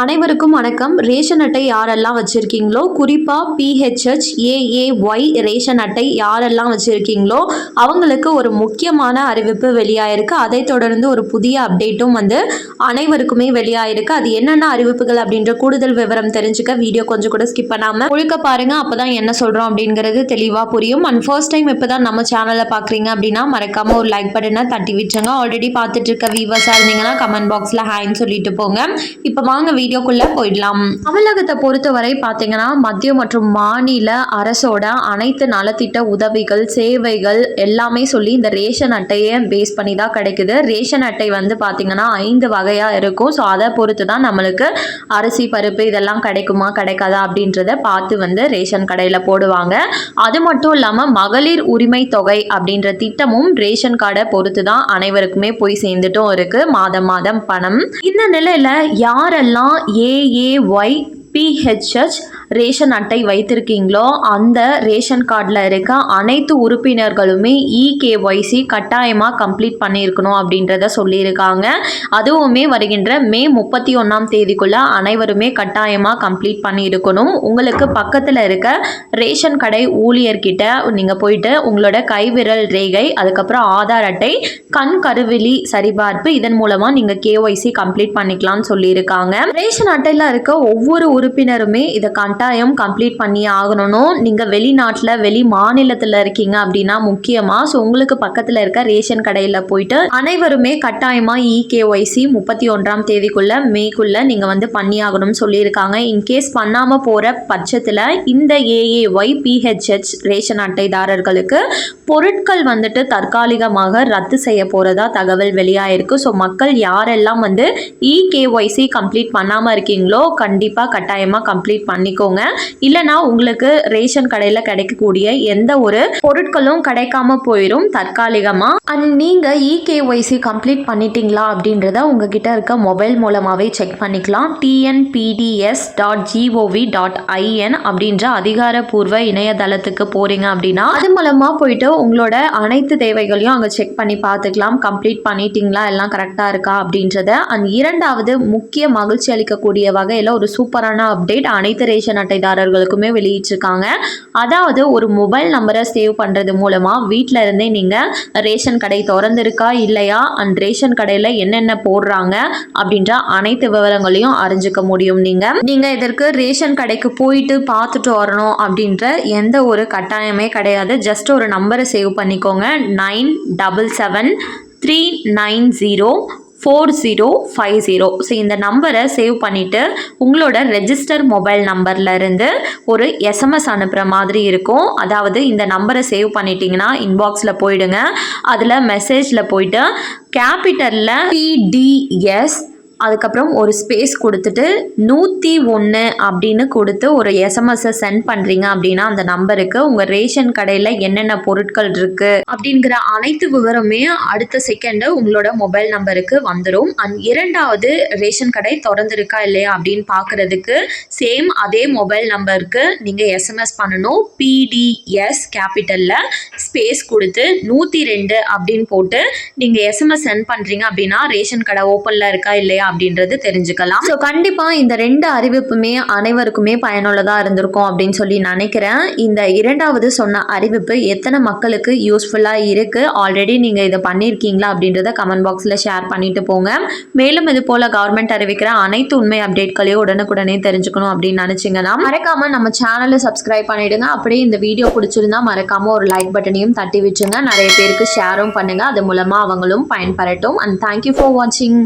அனைவருக்கும் வணக்கம். ரேஷன் அட்டை யாரெல்லாம் வச்சுருக்கீங்களோ குறிப்பாக பிஹெச்ஹெச் ஏஏஒய் ரேஷன் அட்டை யாரெல்லாம் வச்சுருக்கீங்களோ அவங்களுக்கு ஒரு முக்கியமான அறிவிப்பு வெளியாயிருக்கு. அதை தொடர்ந்து ஒரு புதிய அப்டேட்டும் வந்து அனைவருக்குமே வெளியாயிருக்கு. அது என்னென்ன அறிவிப்புகள் அப்படின்ற கூடுதல் விவரம் தெரிஞ்சுக்க வீடியோ கொஞ்சம் கூட ஸ்கிப் பண்ணாமல் முழுக்க பாருங்க. அப்போ தான் என்ன சொல்கிறோம் அப்படிங்கிறது தெளிவாக புரியும். அண்ட் ஃபர்ஸ்ட் டைம் இப்போ தான் நம்ம சேனலை பார்க்குறீங்க அப்படின்னா மறக்காமல் ஒரு லைக் பட்டனை தட்டி விட்டுருங்க. ஆல்ரெடி பார்த்துட்டு இருக்க வீவர்ஸாக இருந்தீங்கன்னா கமெண்ட் பாக்ஸில் ஹேன்னு சொல்லிட்டு போங்க. இப்போ வாங்க வீடியோக்குள்ள போயிடலாம். தமிழகத்தை பொறுத்தவரை பார்த்தீங்கன்னா மத்திய மற்றும் மாநில அரசோட அனைத்து நலத்திட்ட உதவிகள் சேவைகள் எல்லாமே சொல்லி இந்த ரேஷன் அட்டையை பேஸ் பண்ணி தான் கிடைக்குது. ரேஷன் அட்டை வந்து பார்த்தீங்கன்னா ஐந்து வகையாக இருக்கும். ஸோ அதை பொறுத்து தான் நம்மளுக்கு அரிசி பருப்பு இதெல்லாம் கிடைக்குமா கிடைக்காதா அப்படின்றத பார்த்து வந்து ரேஷன் கடையில் போடுவாங்க. அது மட்டும் இல்லாமல் மகளிர் உரிமை தொகை அப்படின்ற திட்டமும் ரேஷன் கார்டை பொறுத்து தான் அனைவருக்குமே போய் சேர்ந்துட்டும் இருக்கு. மாதம் மாதம் பணம். இந்த நிலையில யாரெல்லாம் ஏஏஒய் பிஹெச்ஹெச் ரேஷன் அட்டை வைத்திருக்கீங்களோ அந்த ரேஷன் கார்டில் இருக்க அனைத்து உறுப்பினர்களுமே இகேஒய்சி கட்டாயமாக கம்ப்ளீட் பண்ணியிருக்கணும் அப்படின்றத சொல்லியிருக்காங்க. அதுவுமே வருகின்ற மே முப்பத்தி ஒன்றாம் தேதிக்குள்ளே அனைவருமே கட்டாயமாக கம்ப்ளீட் பண்ணியிருக்கணும். உங்களுக்கு பக்கத்தில் இருக்க ரேஷன் கடை ஊழியர்கிட்ட நீங்கள் போயிட்டு உங்களோட கைவிரல் ரேகை அதுக்கப்புறம் ஆதார் அட்டை கண் கருவிழி சரிபார்ப்பு இதன் மூலமாக நீங்கள் கேஒய்சி கம்ப்ளீட் பண்ணிக்கலாம்னு சொல்லியிருக்காங்க. ரேஷன் அட்டையில் இருக்க ஒவ்வொரு உறுப்பினருமே இதை கட்டாயம் கம்ப்ளீட் பண்ணி ஆகணும் நீங்கள் வெளிநாட்டில் வெளி மாநிலத்தில் இருக்கீங்க அப்படின்னா முக்கியமாக ஸோ உங்களுக்கு பக்கத்தில் இருக்க ரேஷன் கடையில் போயிட்டு அனைவருமே கட்டாயமாக இகேஒய்சி முப்பத்தி ஒன்றாம் தேதிக்குள்ள மேக்குள்ள நீங்கள் வந்து பண்ணி ஆகணும்னு சொல்லியிருக்காங்க. இன்கேஸ் பண்ணாமல் போகிற பட்சத்தில் இந்த ஏஏஒய் பிஹெச்ஹெச் ரேஷன் அட்டைதாரர்களுக்கு பொருட்கள் வந்துட்டு தற்காலிகமாக ரத்து செய்ய போகிறதா தகவல் வெளியாயிருக்கு. ஸோ மக்கள் யாரெல்லாம் வந்து இகேஒய்சி கம்ப்ளீட் பண்ணாமல் இருக்கீங்களோ கண்டிப்பாக கட்டாயமாக கம்ப்ளீட் பண்ணிக்கோங்க இல்லைனா உங்களுக்கு ரேஷன் கடையில் கிடைக்கக்கூடிய எந்த ஒரு பொருட்களும் கிடைக்காம போயிடும் தற்காலிகமாக அண்ட் நீங்கள் இகேஒய்சி கம்ப்ளீட் பண்ணிட்டீங்களா அப்படின்றத உங்ககிட்ட இருக்க மொபைல் மூலமாகவே செக் பண்ணிக்கலாம். TNPDS dot GOV dot IN அப்படின்ற அதிகாரப்பூர்வ இணையதளத்துக்கு போகிறீங்க அப்படின்னா அது மூலமாக போயிட்டு உங்களோட அனைத்து தேவைகளையும் அங்கே செக் பண்ணி பார்த்துக்கலாம். கம்ப்ளீட் பண்ணிட்டீங்களா? எல்லாம் கரெக்டாக இருக்கா? அப்படின்றத. அண்ட் இரண்டாவது முக்கிய மகிழ்ச்சி அளிக்கக்கூடிய வகையில் ஒரு சூப்பரான அப்டேட் அனைத்து ரேஷன் அட்டைதாரர்களுக்குமே வெளியிட்டிருக்காங்க அதாவது ஒரு மொபைல் நம்பரை சேவ் பண்ணுறது மூலமாக வீட்டில் இருந்தே நீங்கள் ரேஷன் கடை திறந்துருக்கா இல்லையா அண்ட் ரேஷன் கடையில் என்னென்ன போடுறாங்க அப்படின்ற அனைத்து விவரங்களையும் அறிஞ்சுக்க முடியும் நீங்கள் நீங்கள் இதற்கு ரேஷன் கடைக்கு போயிட்டு பார்த்துட்டு வரணும் அப்படின்ற எந்த ஒரு கட்டாயமே கிடையாது ஜஸ்ட் ஒரு நம்பரை சேவ் பண்ணிக்கோங்க nine double seven three nine zero four zero five zero so இந்த நம்பரை சேவ் பண்ணிவிட்டு உங்களோட ரெஜிஸ்டர் மொபைல் நம்பர்லேருந்து ஒரு எஸ்எம்எஸ் அனுப்புகிற மாதிரி இருக்கும். அதாவது இந்த நம்பரை சேவ் பண்ணிட்டீங்கன்னா இன்பாக்ஸில் போயிடுங்க. அதில் மெசேஜில் போயிட்டு கேபிட்டலில் பிடிஎஸ் அதுக்கப்புறம் ஒரு ஸ்பேஸ் கொடுத்துட்டு நூற்றி ஒன்று அப்படின்னு கொடுத்து ஒரு எஸ்எம்எஸ்ஸை சென்ட் பண்ணுறீங்க அப்படின்னா அந்த நம்பருக்கு உங்கள் ரேஷன் கடையில் என்னென்ன பொருட்கள் இருக்குது அப்படிங்கிற அனைத்து விவரமே அடுத்த செகண்டு உங்களோட மொபைல் நம்பருக்கு வந்துடும் அண்ட் இரண்டாவது ரேஷன் கடை திறந்துருக்கா இல்லையா அப்படின்னு பார்க்குறதுக்கு சேம் அதே மொபைல் நம்பருக்கு நீங்கள் எஸ்எம்எஸ் பண்ணணும். பிடிஎஸ் கேபிட்டலில் ஸ்பேஸ் கொடுத்து நூற்றி ரெண்டு அப்படின்னு போட்டு நீங்கள் எஸ்எம்எஸ் சென்ட் பண்ணுறீங்க அப்படின்னா ரேஷன் கடை ஓப்பனில் இருக்கா இல்லையா அப்படின்றது தெரிஞ்சுக்கலாம். ஸோ கண்டிப்பாக இந்த ரெண்டு அறிவிப்புமே அனைவருக்குமே பயனுள்ளதாக இருந்திருக்கும் அப்படின்னு சொல்லி நினைக்கிறேன். இந்த இரண்டாவது சொன்ன அறிவிப்பு எத்தனை மக்களுக்கு யூஸ்ஃபுல்லாக இருக்குது ஆல்ரெடி நீங்கள் இதை பண்ணியிருக்கீங்களா அப்படின்றத கமெண்ட் பாக்ஸில் ஷேர் பண்ணிட்டு போங்க. மேலும் இது போல் கவர்மெண்ட் அறிவிக்கிற அனைத்து உண்மை அப்டேட்களையும் உடனுக்குடனே தெரிஞ்சுக்கணும் அப்படின்னு நினச்சிங்கன்னா மறக்காம நம்ம சேனலை சப்ஸ்கிரைப் பண்ணிடுங்க. அப்படியே இந்த வீடியோ பிடிச்சிருந்தா மறக்காம ஒரு லைக் பட்டனையும் தட்டி வச்சுங்க. நிறைய பேருக்கு ஷேரும் பண்ணுங்க. அது மூலமாக அவங்களும் பயன்பெறட்டும். அண்ட் தேங்க்யூ ஃபார் வாட்சிங்